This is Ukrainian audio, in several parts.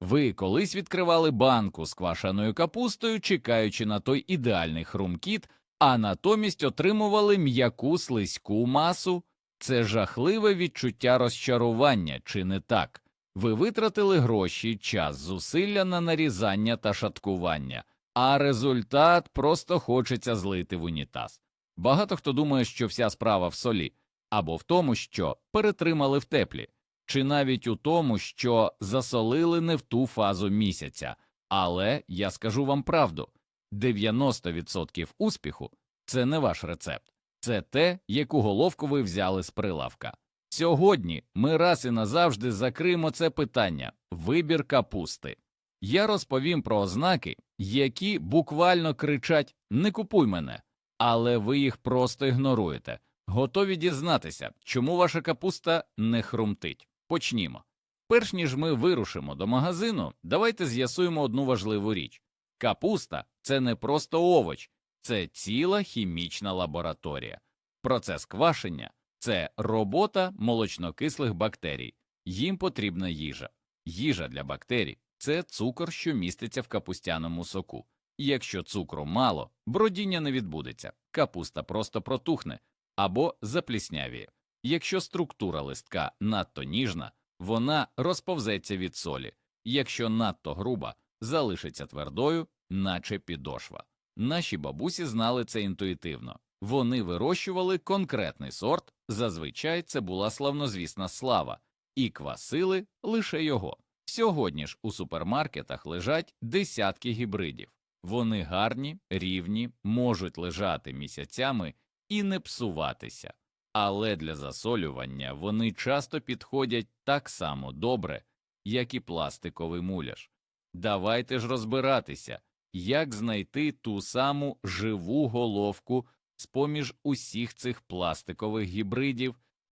Ви колись відкривали банку з квашеною капустою, чекаючи на той ідеальний хрумкіт, а натомість отримували м'яку слизьку масу. Це жахливе відчуття розчарування, чи не так? Ви витратили гроші, час, зусилля на нарізання та шаткування, а результат просто хочеться злити в унітаз. Багато хто думає, що вся справа в солі, або в тому, що перетримали в теплі, чи навіть у тому, що засолили не в ту фазу місяця. Але я скажу вам правду: 90% успіху це не ваш рецепт, це те, яку головку ви взяли з прилавка. Сьогодні ми раз і назавжди закриємо це питання вибір капусти. Я розповім про ознаки, які буквально кричать Не купуй мене, але ви їх просто ігноруєте. Готові дізнатися, чому ваша капуста не хрумтить. Почнімо. Перш ніж ми вирушимо до магазину, давайте з'ясуємо одну важливу річ: капуста це не просто овоч, це ціла хімічна лабораторія. Процес квашення це робота молочнокислих бактерій. Їм потрібна їжа. Їжа для бактерій це цукор, що міститься в капустяному соку. Якщо цукру мало, бродіння не відбудеться, капуста просто протухне або запліснявіє. Якщо структура листка надто ніжна, вона розповзеться від солі, якщо надто груба, залишиться твердою, наче підошва. Наші бабусі знали це інтуїтивно. Вони вирощували конкретний сорт, зазвичай це була славнозвісна слава, і квасили лише його. Сьогодні ж у супермаркетах лежать десятки гібридів. Вони гарні, рівні, можуть лежати місяцями і не псуватися, але для засолювання вони часто підходять так само добре, як і пластиковий муляж. Давайте ж розбиратися, як знайти ту саму живу головку з поміж усіх цих пластикових гібридів.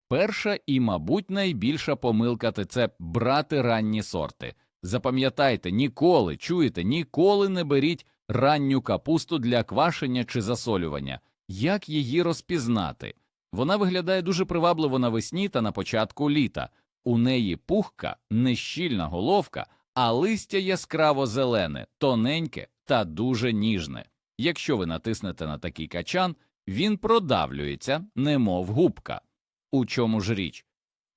Перша і, мабуть, найбільша помилка – це брати ранні сорти. Запам'ятайте, ніколи, чуєте, ніколи не беріть ранню капусту для квашення чи засолювання. Як її розпізнати? Вона виглядає дуже привабливо навесні та на початку літа. У неї пухка, нещільна головка, а листя яскраво зелене, тоненьке та дуже ніжне. Якщо ви натиснете на такий качан, він продавлюється, немов губка. У чому ж річ?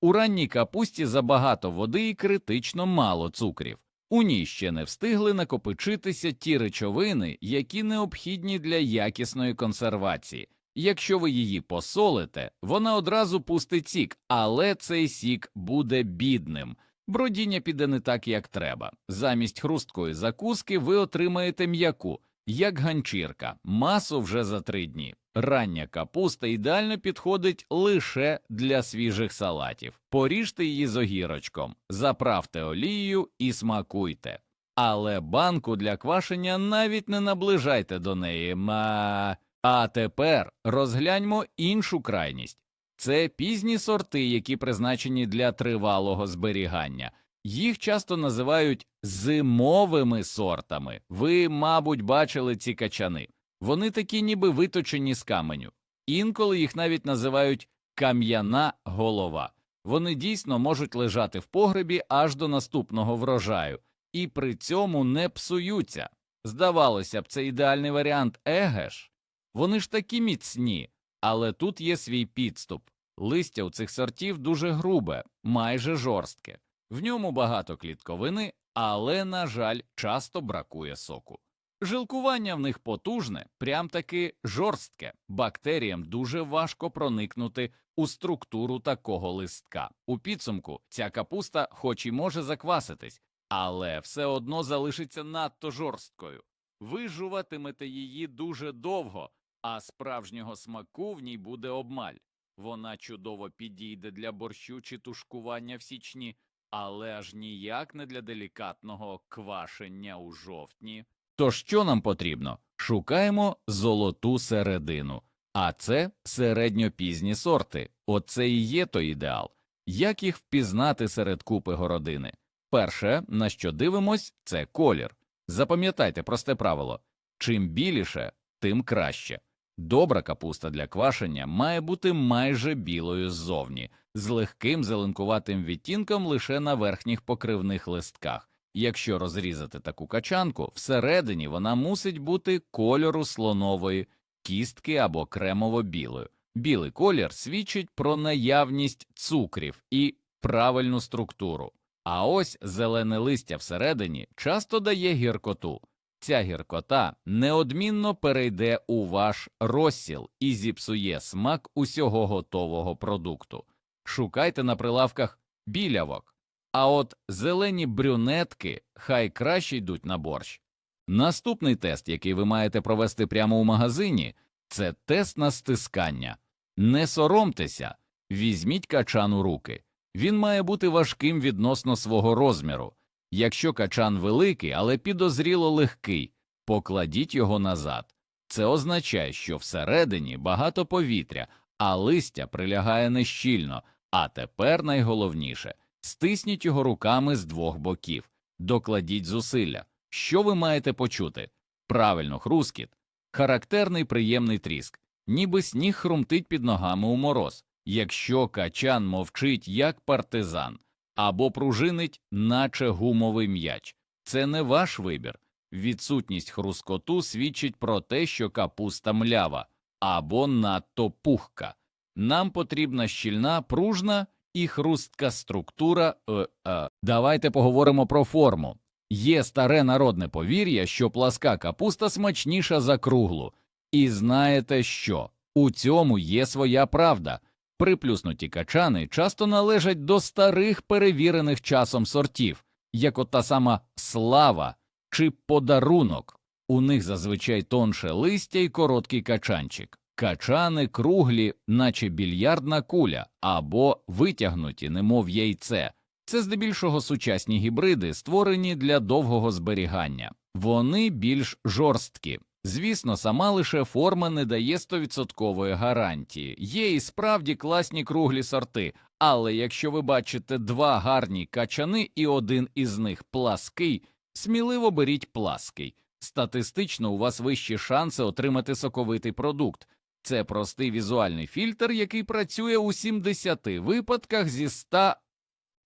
У ранній капусті забагато води і критично мало цукрів. У ній ще не встигли накопичитися ті речовини, які необхідні для якісної консервації. Якщо ви її посолите, вона одразу пустить сік, але цей сік буде бідним. Бродіння піде не так, як треба. Замість хрусткої закуски ви отримаєте м'яку, як ганчірка, масу вже за три дні. Рання капуста ідеально підходить лише для свіжих салатів. Поріжте її з огірочком, заправте олією і смакуйте. Але банку для квашення навіть не наближайте до неї. Ма... А тепер розгляньмо іншу крайність. Це пізні сорти, які призначені для тривалого зберігання. Їх часто називають зимовими сортами. Ви, мабуть, бачили ці качани. Вони такі ніби виточені з каменю. Інколи їх навіть називають кам'яна голова. Вони дійсно можуть лежати в погребі аж до наступного врожаю, і при цьому не псуються. Здавалося б, це ідеальний варіант, еге ж. Вони ж такі міцні, але тут є свій підступ. Листя у цих сортів дуже грубе, майже жорстке. В ньому багато клітковини, але, на жаль, часто бракує соку. Жилкування в них потужне, прям таки жорстке. Бактеріям дуже важко проникнути у структуру такого листка. У підсумку ця капуста, хоч і може закваситись, але все одно залишиться надто жорсткою. Ви жуватимете її дуже довго, а справжнього смаку в ній буде обмаль. Вона чудово підійде для борщу чи тушкування в січні, але аж ніяк не для делікатного квашення у жовтні. То що нам потрібно? Шукаємо золоту середину, а це середньопізні сорти. Оце і є той ідеал. Як їх впізнати серед купи городини? Перше, на що дивимось, це колір. Запам'ятайте просте правило чим біліше, тим краще. Добра капуста для квашення має бути майже білою ззовні, з легким зеленкуватим відтінком лише на верхніх покривних листках. Якщо розрізати таку качанку, всередині вона мусить бути кольору слонової кістки або кремово-білою. Білий колір свідчить про наявність цукрів і правильну структуру. А ось зелене листя всередині часто дає гіркоту. Ця гіркота неодмінно перейде у ваш розсіл і зіпсує смак усього готового продукту. Шукайте на прилавках білявок, а от зелені брюнетки хай краще йдуть на борщ. Наступний тест, який ви маєте провести прямо у магазині, це тест на стискання. Не соромтеся, візьміть качан у руки. Він має бути важким відносно свого розміру. Якщо качан великий, але підозріло легкий, покладіть його назад. Це означає, що всередині багато повітря, а листя прилягає нещільно. А тепер найголовніше стисніть його руками з двох боків, докладіть зусилля. Що ви маєте почути? Правильно, хрускіт, характерний приємний тріск, ніби сніг хрумтить під ногами у мороз. Якщо качан мовчить як партизан або пружинить, наче гумовий м'яч, це не ваш вибір. Відсутність хрускоту свідчить про те, що капуста млява або надто пухка. Нам потрібна щільна, пружна і хрустка структура. Е, е. Давайте поговоримо про форму. Є старе народне повір'я, що пласка капуста смачніша за круглу. І знаєте що? У цьому є своя правда. Приплюснуті качани часто належать до старих перевірених часом сортів, як от та сама слава чи подарунок. У них зазвичай тонше листя і короткий качанчик. Качани круглі, наче більярдна куля, або витягнуті, немов яйце. Це здебільшого сучасні гібриди, створені для довгого зберігання. Вони більш жорсткі. Звісно, сама лише форма не дає стовідсоткової гарантії. Є і справді класні круглі сорти, але якщо ви бачите два гарні качани і один із них плаский, сміливо беріть плаский. Статистично у вас вищі шанси отримати соковитий продукт. Це простий візуальний фільтр, який працює у 70 випадках зі 100.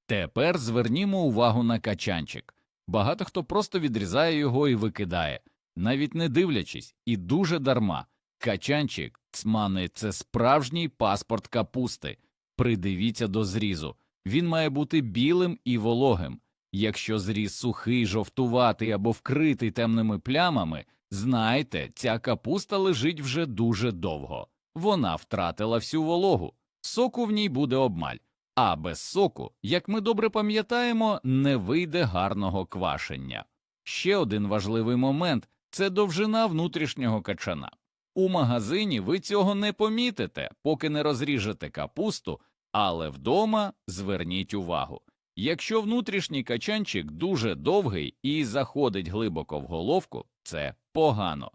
Тепер звернімо увагу на качанчик. Багато хто просто відрізає його і викидає, навіть не дивлячись, і дуже дарма. Качанчик, цмани, це справжній паспорт капусти. Придивіться до зрізу. Він має бути білим і вологим. Якщо зріз сухий, жовтуватий або вкритий темними плямами, знайте, ця капуста лежить вже дуже довго. Вона втратила всю вологу, соку в ній буде обмаль. А без соку, як ми добре пам'ятаємо, не вийде гарного квашення. Ще один важливий момент це довжина внутрішнього качана. У магазині ви цього не помітите, поки не розріжете капусту, але вдома зверніть увагу. Якщо внутрішній качанчик дуже довгий і заходить глибоко в головку, це погано.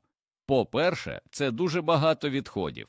По-перше, це дуже багато відходів.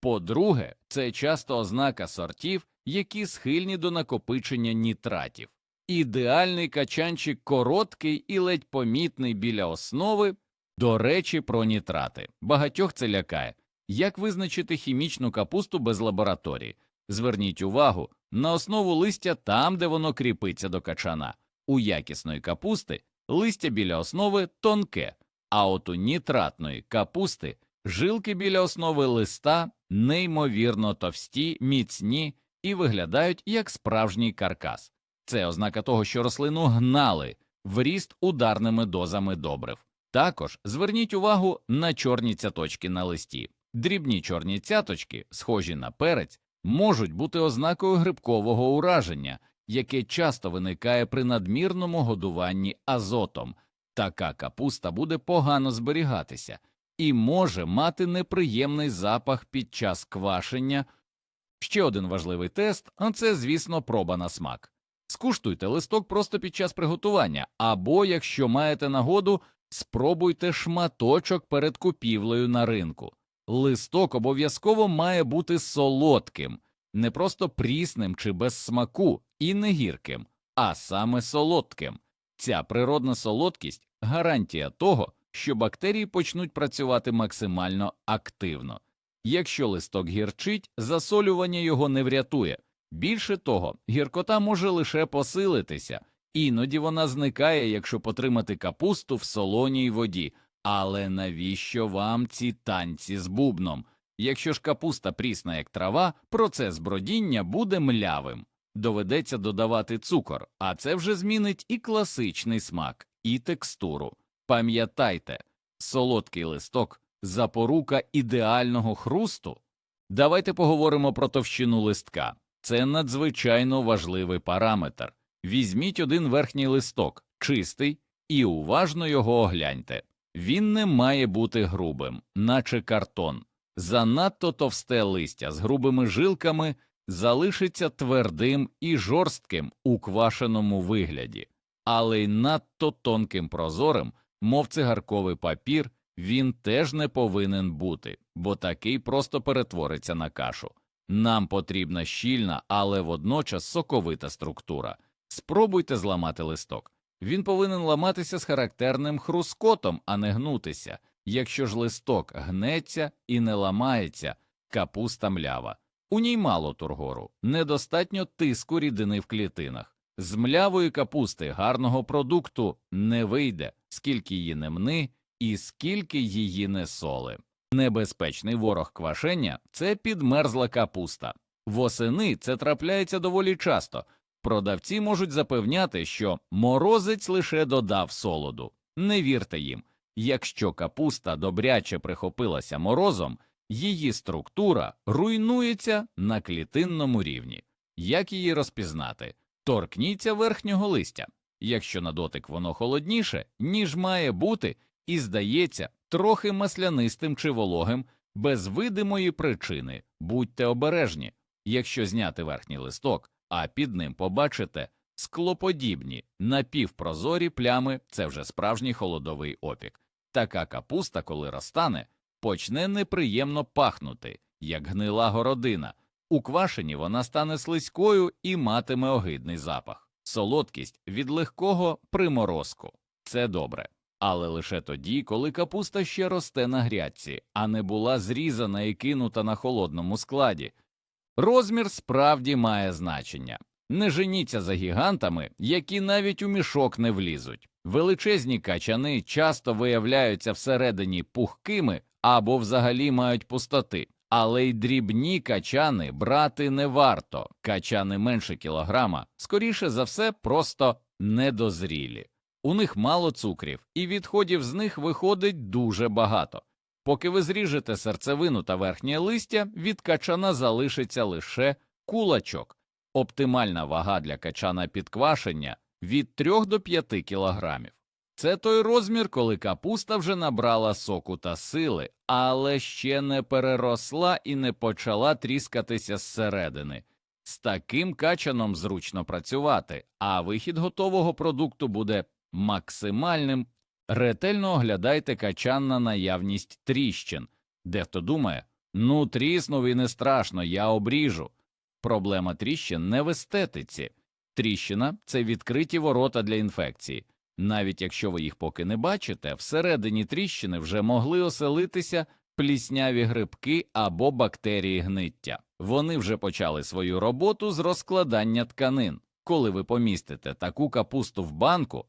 По-друге, це часто ознака сортів, які схильні до накопичення нітратів. Ідеальний качанчик короткий і ледь помітний біля основи. До речі, про нітрати. Багатьох це лякає. Як визначити хімічну капусту без лабораторії? Зверніть увагу на основу листя там, де воно кріпиться до качана. У якісної капусти листя біля основи тонке, а от у нітратної капусти жилки біля основи листа неймовірно товсті, міцні і виглядають як справжній каркас. Це ознака того, що рослину гнали в ріст ударними дозами добрив. Також зверніть увагу на чорні цяточки на листі. Дрібні чорні цяточки, схожі на перець, можуть бути ознакою грибкового ураження, яке часто виникає при надмірному годуванні азотом. Така капуста буде погано зберігатися і може мати неприємний запах під час квашення. Ще один важливий тест, а це, звісно, проба на смак. Скуштуйте листок просто під час приготування, або, якщо маєте нагоду, спробуйте шматочок перед купівлею на ринку. Листок обов'язково має бути солодким, не просто прісним чи без смаку, і не гірким, а саме солодким. Ця природна солодкість гарантія того, що бактерії почнуть працювати максимально активно. Якщо листок гірчить, засолювання його не врятує. Більше того, гіркота може лише посилитися, Іноді вона зникає, якщо потримати капусту в солоній воді. Але навіщо вам ці танці з бубном? Якщо ж капуста прісна як трава, процес бродіння буде млявим. Доведеться додавати цукор, а це вже змінить і класичний смак, і текстуру. Пам'ятайте, солодкий листок запорука ідеального хрусту. Давайте поговоримо про товщину листка. Це надзвичайно важливий параметр. Візьміть один верхній листок, чистий, і уважно його огляньте. Він не має бути грубим, наче картон. Занадто товсте листя з грубими жилками залишиться твердим і жорстким у квашеному вигляді, але й надто тонким прозорим, мов цигарковий папір, він теж не повинен бути, бо такий просто перетвориться на кашу. Нам потрібна щільна, але водночас соковита структура. Спробуйте зламати листок. Він повинен ламатися з характерним хрускотом, а не гнутися. Якщо ж листок гнеться і не ламається, капуста млява. У ній мало тургору, недостатньо тиску рідини в клітинах. З млявої капусти гарного продукту не вийде, скільки її не мни і скільки її не соли. Небезпечний ворог квашення це підмерзла капуста. Восени це трапляється доволі часто. Продавці можуть запевняти, що морозець лише додав солоду. Не вірте їм. Якщо капуста добряче прихопилася морозом, її структура руйнується на клітинному рівні. Як її розпізнати? Торкніться верхнього листя. Якщо на дотик воно холодніше, ніж має бути, і здається трохи маслянистим чи вологим, без видимої причини, будьте обережні. Якщо зняти верхній листок, а під ним побачите склоподібні напівпрозорі плями, це вже справжній холодовий опік. Така капуста, коли розтане, почне неприємно пахнути, як гнила городина. У квашені вона стане слизькою і матиме огидний запах, солодкість від легкого приморозку. Це добре. Але лише тоді, коли капуста ще росте на грядці, а не була зрізана і кинута на холодному складі. Розмір справді має значення. Не женіться за гігантами, які навіть у мішок не влізуть. Величезні качани часто виявляються всередині пухкими або взагалі мають пустоти, але й дрібні качани брати не варто. Качани менше кілограма, скоріше за все, просто недозрілі. У них мало цукрів, і відходів з них виходить дуже багато. Поки ви зріжете серцевину та верхнє листя, від качана залишиться лише кулачок. Оптимальна вага для качана підквашення від 3 до 5 кілограмів. Це той розмір, коли капуста вже набрала соку та сили, але ще не переросла і не почала тріскатися зсередини. З таким качаном зручно працювати, а вихід готового продукту буде максимальним. Ретельно оглядайте качан на наявність тріщин. Дехто думає, ну тріснув і не страшно, я обріжу. Проблема тріщин не в естетиці. Тріщина це відкриті ворота для інфекції. Навіть якщо ви їх поки не бачите, всередині тріщини вже могли оселитися плісняві грибки або бактерії гниття. Вони вже почали свою роботу з розкладання тканин. Коли ви помістите таку капусту в банку,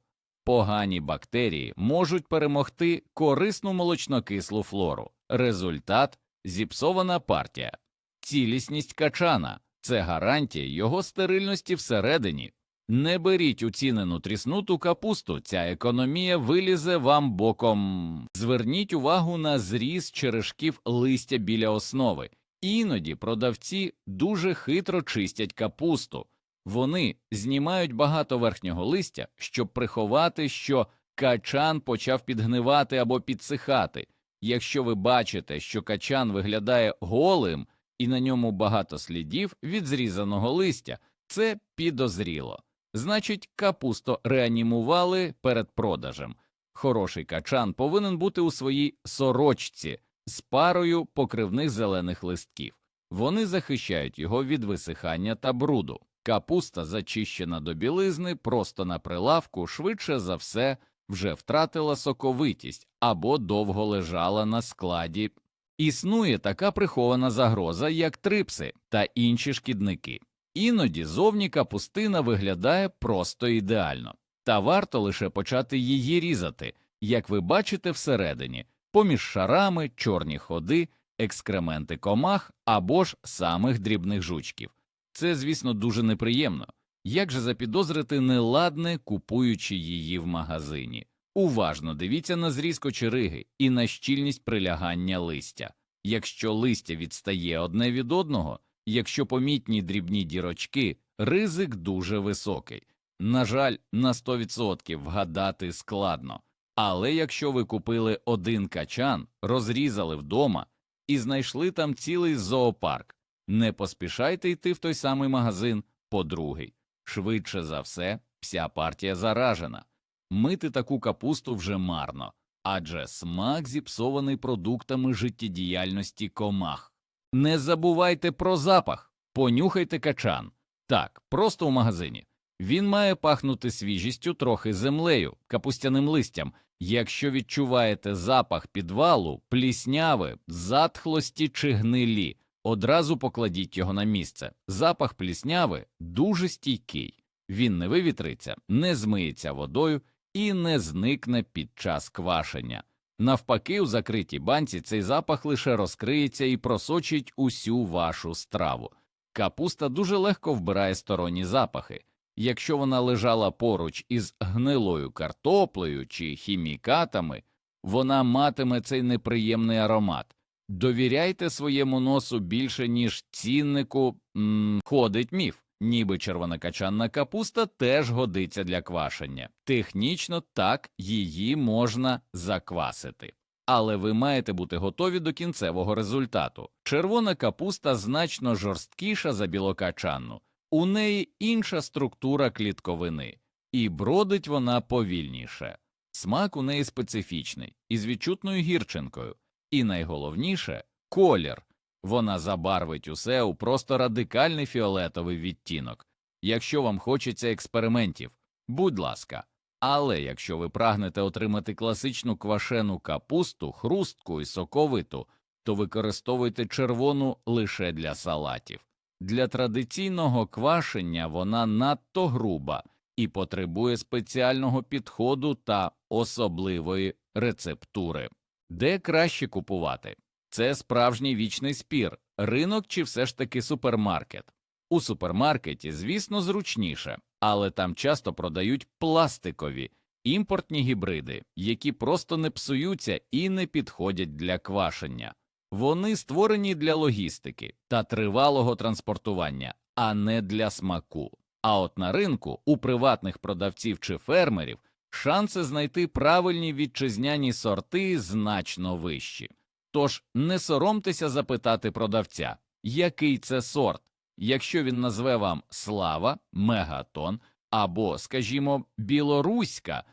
погані бактерії можуть перемогти корисну молочнокислу флору. Результат зіпсована партія. Цілісність качана це гарантія його стерильності всередині. Не беріть уцінену тріснуту капусту, ця економія вилізе вам боком. Зверніть увагу на зріз черешків листя біля основи. Іноді продавці дуже хитро чистять капусту. Вони знімають багато верхнього листя, щоб приховати, що качан почав підгнивати або підсихати. Якщо ви бачите, що качан виглядає голим і на ньому багато слідів від зрізаного листя, це підозріло. Значить, капусту реанімували перед продажем. Хороший качан повинен бути у своїй сорочці з парою покривних зелених листків. Вони захищають його від висихання та бруду. Капуста, зачищена до білизни, просто на прилавку, швидше за все, вже втратила соковитість або довго лежала на складі. Існує така прихована загроза, як трипси та інші шкідники. Іноді зовні капустина виглядає просто ідеально, та варто лише почати її різати, як ви бачите всередині, поміж шарами, чорні ходи, екскременти комах або ж самих дрібних жучків. Це, звісно, дуже неприємно. Як же запідозрити неладне, купуючи її в магазині? Уважно дивіться на зріз кочериги і на щільність прилягання листя. Якщо листя відстає одне від одного, якщо помітні дрібні дірочки, ризик дуже високий. На жаль, на 100% вгадати складно. Але якщо ви купили один качан, розрізали вдома і знайшли там цілий зоопарк, не поспішайте йти в той самий магазин по другий. Швидше за все, вся партія заражена. Мити таку капусту вже марно, адже смак зіпсований продуктами життєдіяльності комах. Не забувайте про запах, понюхайте качан. Так, просто в магазині. Він має пахнути свіжістю трохи землею, капустяним листям. Якщо відчуваєте запах підвалу, плісняви, затхлості чи гнилі, одразу покладіть його на місце. Запах плісняви дуже стійкий. Він не вивітриться, не змиється водою і не зникне під час квашення. Навпаки, у закритій банці цей запах лише розкриється і просочить усю вашу страву. Капуста дуже легко вбирає сторонні запахи. Якщо вона лежала поруч із гнилою картоплею чи хімікатами, вона матиме цей неприємний аромат. Довіряйте своєму носу більше, ніж ціннику м, ходить міф, ніби червонокачанна капуста теж годиться для квашення. Технічно так її можна заквасити. Але ви маєте бути готові до кінцевого результату. Червона капуста значно жорсткіша за білокачанну, у неї інша структура клітковини, і бродить вона повільніше. Смак у неї специфічний, із відчутною гірчинкою, і найголовніше колір. Вона забарвить усе у просто радикальний фіолетовий відтінок. Якщо вам хочеться експериментів, будь ласка. Але якщо ви прагнете отримати класичну квашену капусту, хрустку і соковиту, то використовуйте червону лише для салатів. Для традиційного квашення вона надто груба і потребує спеціального підходу та особливої рецептури. Де краще купувати? Це справжній вічний спір, ринок чи все ж таки супермаркет. У супермаркеті, звісно, зручніше, але там часто продають пластикові імпортні гібриди, які просто не псуються і не підходять для квашення. Вони створені для логістики та тривалого транспортування, а не для смаку. А от на ринку у приватних продавців чи фермерів шанси знайти правильні вітчизняні сорти значно вищі. Тож не соромтеся запитати продавця, який це сорт, якщо він назве вам слава, мегатон або, скажімо, білоруська,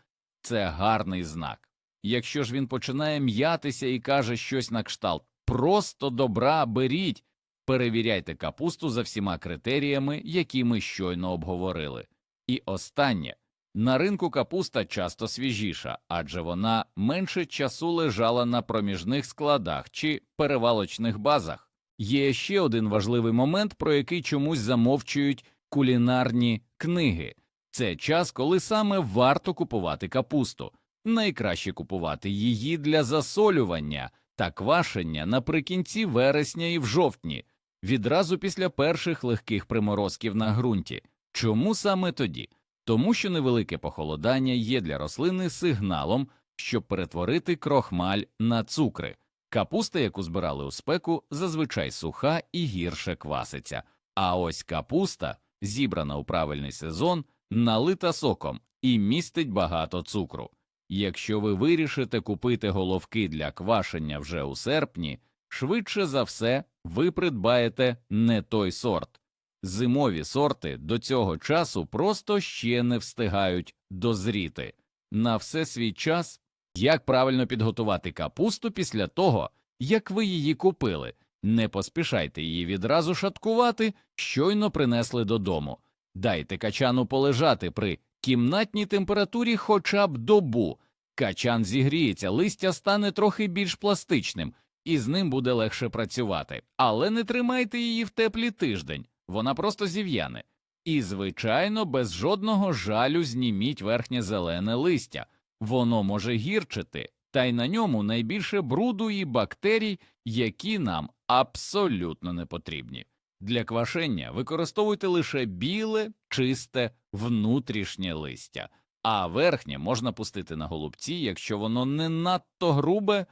це гарний знак. Якщо ж він починає м'ятися і каже щось на кшталт просто добра беріть, перевіряйте капусту за всіма критеріями, які ми щойно обговорили. І останнє на ринку капуста часто свіжіша, адже вона менше часу лежала на проміжних складах чи перевалочних базах. Є ще один важливий момент, про який чомусь замовчують кулінарні книги це час, коли саме варто купувати капусту. Найкраще купувати її для засолювання та квашення наприкінці вересня і в жовтні, відразу після перших легких приморозків на ґрунті. Чому саме тоді? Тому що невелике похолодання є для рослини сигналом, щоб перетворити крохмаль на цукри. Капуста, яку збирали у спеку, зазвичай суха і гірше кваситься. А ось капуста, зібрана у правильний сезон, налита соком і містить багато цукру. Якщо ви вирішите купити головки для квашення вже у серпні, швидше за все ви придбаєте не той сорт. Зимові сорти до цього часу просто ще не встигають дозріти. На все свій час, як правильно підготувати капусту після того, як ви її купили, не поспішайте її відразу шаткувати, щойно принесли додому. Дайте качану полежати при кімнатній температурі хоча б добу. Качан зігріється, листя стане трохи більш пластичним, і з ним буде легше працювати. Але не тримайте її в теплі тиждень, вона просто зів'яне. І, звичайно, без жодного жалю зніміть верхнє зелене листя, воно може гірчити, та й на ньому найбільше бруду і бактерій, які нам абсолютно не потрібні. Для квашення використовуйте лише біле, чисте, внутрішнє листя, а верхнє можна пустити на голубці, якщо воно не надто грубе.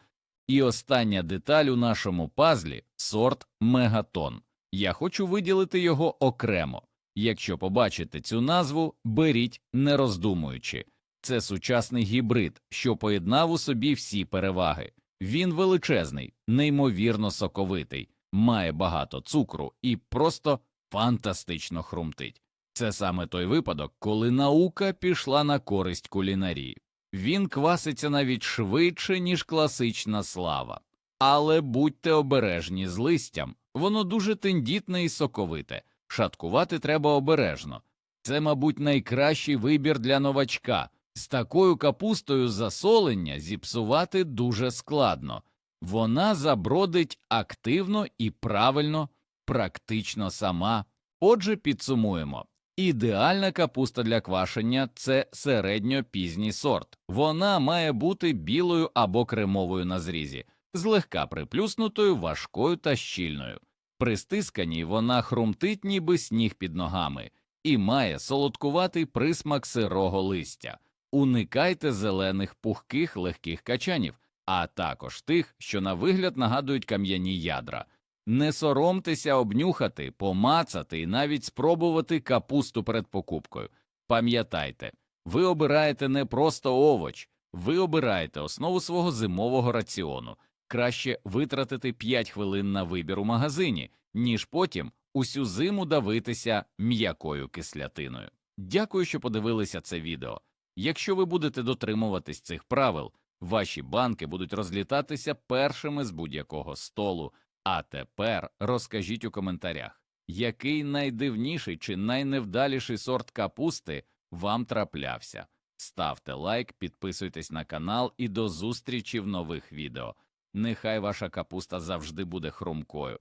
І остання деталь у нашому пазлі сорт мегатон. Я хочу виділити його окремо. Якщо побачите цю назву, беріть не роздумуючи. Це сучасний гібрид, що поєднав у собі всі переваги. Він величезний, неймовірно соковитий, має багато цукру і просто фантастично хрумтить. Це саме той випадок, коли наука пішла на користь кулінарії. Він кваситься навіть швидше, ніж класична слава. Але будьте обережні з листям, воно дуже тендітне і соковите, шаткувати треба обережно. Це, мабуть, найкращий вибір для новачка. З такою капустою засолення зіпсувати дуже складно. Вона забродить активно і правильно, практично сама. Отже, підсумуємо. Ідеальна капуста для квашення це середньо-пізній сорт. Вона має бути білою або кремовою на зрізі, злегка приплюснутою, важкою та щільною. При стисканні вона хрумтить, ніби сніг під ногами, і має солодкуватий присмак сирого листя. Уникайте зелених пухких легких качанів, а також тих, що на вигляд нагадують кам'яні ядра. Не соромтеся обнюхати, помацати і навіть спробувати капусту перед покупкою. Пам'ятайте, ви обираєте не просто овоч, ви обираєте основу свого зимового раціону. Краще витратити 5 хвилин на вибір у магазині, ніж потім усю зиму давитися м'якою кислятиною. Дякую, що подивилися це відео. Якщо ви будете дотримуватись цих правил, ваші банки будуть розлітатися першими з будь-якого столу. А тепер розкажіть у коментарях, який найдивніший чи найневдаліший сорт капусти вам траплявся. Ставте лайк, підписуйтесь на канал і до зустрічі в нових відео. Нехай ваша капуста завжди буде хрумкою.